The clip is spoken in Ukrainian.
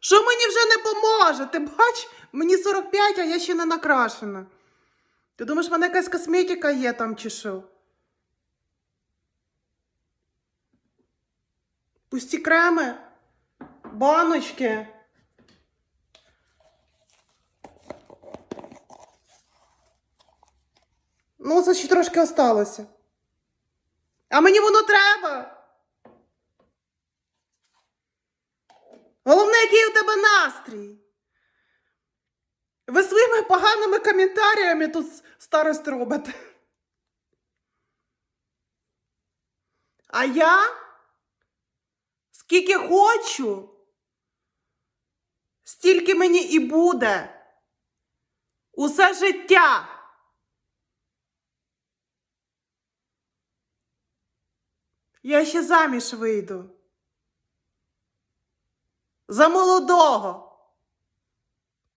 Що мені вже не поможе? Ти бач, мені 45, а я ще не накрашена. Ти думаєш, в мене якась косметика є там чи що? Пусті креми, баночки. Ну, це ще трошки осталося. А мені воно треба. Головне, який у тебе настрій. Ви своїми поганими коментарями тут старость робите. А я скільки хочу, стільки мені і буде. Усе життя. Я ще заміж вийду. За молодого.